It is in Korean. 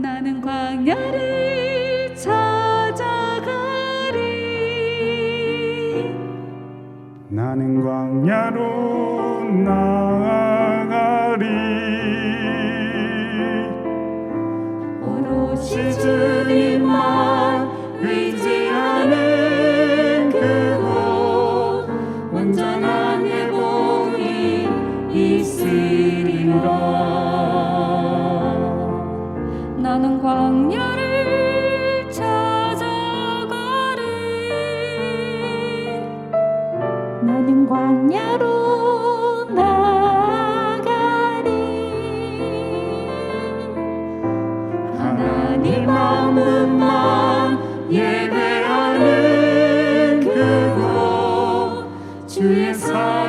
나는 광야를 찾아가리. 나는 광야로 나아가리. 오롯이 주 나는 광야를 찾아가리. 나는 광야로 나가리. 하나님 한 분만 예배하는 그곳 주의 사